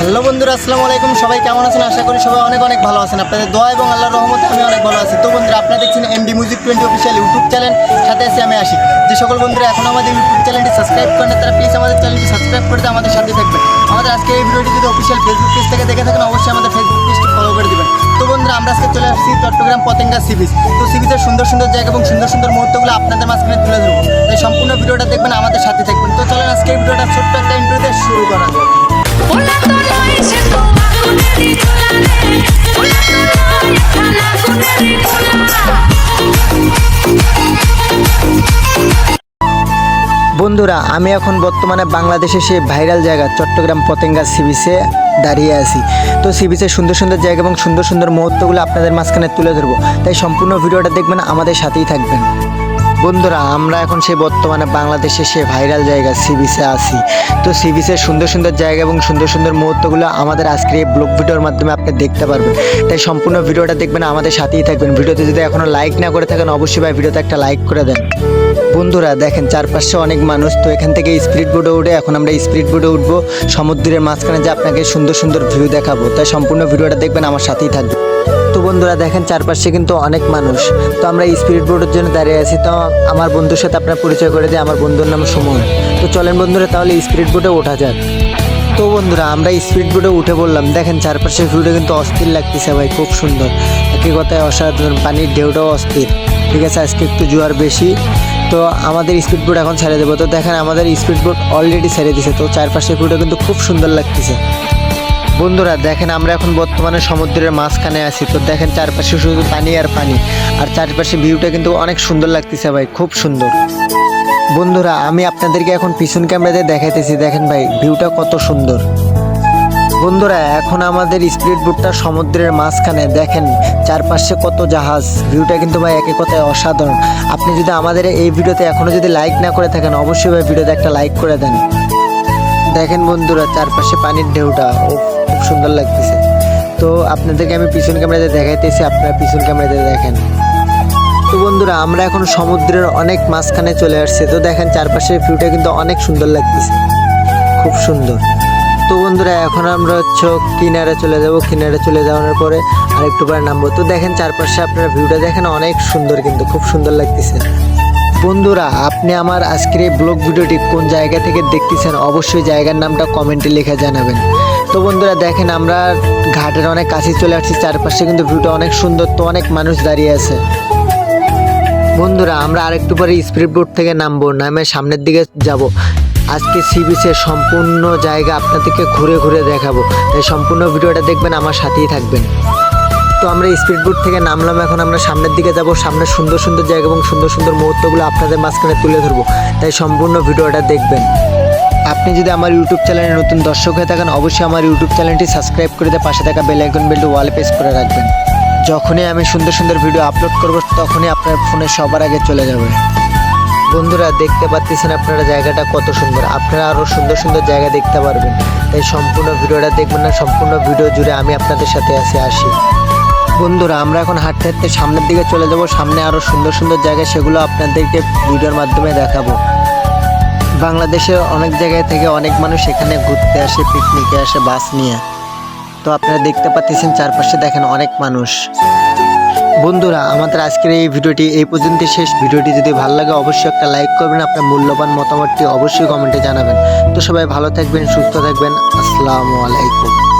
Hello বন্ধুরা, আসসালামু আলাইকুম। সবাই কেমন আছেন? আশা করি সবাই অনেক অনেক ভালো আছেন। আপনাদের দোয়া এবং আল্লাহর রহমতে আমি অনেক ভালো আছি। তো বন্ধুরা, আপনারা দেখছেন MD music twenty official YouTube channel সাথে এসে আমি আসি যে সকল বন্ধুরা এখন আমাদের ইউটিউব চ্যানেলটি সাবস্ক্রাইব করেন তারা প্লিজ আমাদের চ্যানেলটি সাবস্ক্রাইব করতে আমাদের সাথে থাকবেন। আমাদের আজকে এই ভিডিওটি যদি অফিসিয়াল ফেসবুক পেজ থেকে দেখে থাকেন, অবশ্যই আমাদের ফেসবুক পেজটি ফলো করে দেবেন। তো বন্ধুরা, আমরা আজকে চলে আসছি চট্টগ্রাম পতেঙ্গা সি বিচ তো সি বিচের সুন্দর সুন্দর জায়গা এবং সুন্দর সুন্দর মুহূর্তগুলো আপনাদের মাঝখানে তুলে ধরবো। তাই সম্পূর্ণ ভিডিওটা দেখবেন, আমাদের সাথে থাকবেন। তো চলেন আজকে এই ভিডিওটা ছোট্ট একটা ইন্টারভিউ শুরু করা যাক। বন্ধুরা, আমি এখন বর্তমানে বাংলাদেশে সেই ভাইরাল জায়গা, চট্টগ্রাম পতেঙ্গা সি বিচে দাঁড়িয়ে আছি। তো সি বিচের সুন্দর সুন্দর জায়গা এবং সুন্দর সুন্দর মুহূর্তগুলো আপনাদের মাঝখানে তুলে ধরবো। তাই সম্পূর্ণ ভিডিওটা দেখবেন, আমাদের সাথেই থাকবেন। বন্ধুরা, আমরা এখন সেই বর্তমানে বাংলাদেশে সে ভাইরাল জায়গা সি বিচে আছি। তো সি বিচের সুন্দর সুন্দর জায়গা এবং সুন্দর সুন্দর মুহূর্তগুলো আমাদের আজকের এই ব্লগ ভিডিওর মাধ্যমে আপনি দেখতে পারবেন। তাই সম্পূর্ণ ভিডিওটা দেখবেন, আমাদের সাথেই থাকবেন। ভিডিওতে যদি এখনও লাইক না করে থাকেন, অবশ্যই ভাই, ভিডিওতে একটা লাইক করে দেন। বন্ধুরা, দেখেন চারপাশে অনেক মানুষ, তো এখান থেকে স্পিড বোটে উঠে এখন আমরা স্পিড বোটে উঠবো। সমুদ্রের মাঝখানে যে আপনাকে সুন্দর সুন্দর ভিউ দেখাবো, তাই সম্পূর্ণ ভিডিওটা দেখবেন, আমার সাথেই থাকবে। তো বন্ধুরা, দেখেন চারপাশে কিন্তু অনেক মানুষ। তো আমরা স্পিড বোটের জন্য দাঁড়িয়ে আছি। তো আমার বন্ধুর সাথে আপনার পরিচয় করে দিই, আমার বন্ধুর নাম সুমন। তো চলেন বন্ধুরা, তাহলে স্পিড বোটে ওঠা যাক। তো বন্ধুরা, আমরা স্পিড বোটে উঠে বললাম দেখেন চারপাশের ভিউটা কিন্তু অস্থির লাগতেছে ভাই, খুব সুন্দর। একই কথায় অসাধারণ, পানির ঢেউটাও অস্থির। ঠিক আছে, আজকে একটু জোয়ার বেশি। তো আমাদের স্পিড বোট এখন ছেড়ে দেবো। তো দেখেন আমাদের স্পিড বোট অলরেডি ছেড়ে দিছে। তো চারপাশের ভিউটা কিন্তু খুব সুন্দর লাগতেছে। বন্ধুরা, দেখেন আমরা এখন বর্তমানে সমুদ্রের মাঝখানে আছি। তো দেখেন চারপাশে শুধু পানি আর পানি। আর চারপাশে ভিউটা কিন্তু অনেক সুন্দর লাগতেছে ভাই, খুব সুন্দর। বন্ধুরা, আমি আপনাদেরকে এখন পিছন ক্যামেরাতে দেখাইতেছি। দেখেন ভাই ভিউটা কত সুন্দর। বন্ধুরা, এখন আমাদের স্পিড বোটটা সমুদ্রের মাঝখানে। দেখেন, চারপাশে কত জাহাজ। ভিউটা কিন্তু ভাই একে কথায় অসাধারণ। আপনি যদি আমাদের এই ভিডিওতে এখনও যদি লাইক না করে থাকেন, অবশ্যই ভাই ভিডিওতে একটা লাইক করে দেন। দেখেন বন্ধুরা, চারপাশে পানির ঢেউটা। ও, খুব সুন্দর লাগতেছে। তো আপনাদেরকে আমি পিছন ক্যামেরাতে দেখাইতেছি, আপনারা পিছন ক্যামেরাতে দেখেন। তো বন্ধুরা, আমরা এখন সমুদ্রের অনেক মাঝখানে চলে আসছি। তো দেখেন, চারপাশের ভিউটা কিন্তু অনেক সুন্দর লাগতেছে। খুব সুন্দর। তো বন্ধুরা, এখন আমরা হচ্ছে কিনারে চলে যাব। কিনারে চলে যাওয়ার পরে আরেকটু পরে নামবো। তো দেখেন চারপাশে আপনারা ভিউটা দেখেন, অনেক সুন্দর কিন্তু, খুব সুন্দর লাগতেছে। বন্ধুরা, আপনি আমার আজকের এই ব্লগ ভিডিওটি কোন জায়গা থেকে দেখতেছেন, অবশ্যই জায়গার নামটা কমেন্টে লিখে জানাবেন। তো বন্ধুরা, দেখেন আমরা ঘাটের অনেক কাছে চলে আসছি, চারপাশে কিন্তু ভিউটা অনেক সুন্দর, তো অনেক মানুষ দাঁড়িয়ে আছে। বন্ধুরা, আমরা আরেকটু পরে স্পিড বোট থেকে নামবো, নামে সামনের দিকে যাব। আজকে সি বিচের সম্পূর্ণ জায়গা আপনাদেরকে ঘুরে ঘুরে দেখাবো। তাই সম্পূর্ণ ভিডিওটা দেখবেন, আমার সাথেই থাকবেন। তো আমরা স্পিড বোট থেকে নামলাম, এখন আমরা সামনের দিকে যাব। সামনে সুন্দর সুন্দর জায়গা এবং সুন্দর সুন্দর মুহূর্তগুলো আপনাদের মাঝখানে তুলে ধরবো। তাই সম্পূর্ণ ভিডিওটা দেখবেন। আপনি যদি আমার ইউটিউব চ্যানেলে নতুন দর্শক হয়ে থাকেন, অবশ্যই আমার ইউটিউব চ্যানেলটি সাবস্ক্রাইব করে দিয়ে পাশে থাকা বেল আইকন বেলটি ওয়ালে প্রেস করে রাখবেন। যখনই আমি সুন্দর সুন্দর ভিডিও আপলোড করব, তখনই আপনার ফোনে সবার আগে চলে যাবে। বন্ধুরা দেখতে পাচ্ছেন আপনারা জায়গাটা কত সুন্দর। আপনারা আরও সুন্দর সুন্দর জায়গা দেখতে পারবেন। তাই সম্পূর্ণ ভিডিওটা দেখবেন না, সম্পূর্ণ ভিডিও জুড়ে আমি আপনাদের সাথে আসি আসি। বন্ধুরা, আমরা এখন হাঁটতে হাঁটতে সামনের দিকে চলে যাব। সামনে আরও সুন্দর সুন্দর জায়গা, সেগুলো আপনাদেরকে ভিডিওর মাধ্যমে দেখাবো। বাংলাদেশের অনেক জায়গায় থেকে অনেক মানুষ এখানে ঘুরতে আসে পিকনিকে আসে বাস নিয়ে। তো আপনারা দেখতে পাচ্ছেন চারপাশে দেখেন অনেক মানুষ। বন্ধুরা, আমাদের আজকের এই ভিডিওটি এই পর্যন্ত শেষ। ভিডিওটি যদি ভালো লাগে, অবশ্যই একটা লাইক করবেন, আপনার মূল্যবান মতামতটি অবশ্যই কমেন্টে জানাবেন। তো সবাই ভালো থাকবেন, সুস্থ থাকবেন। আসসালামু আলাইকুম।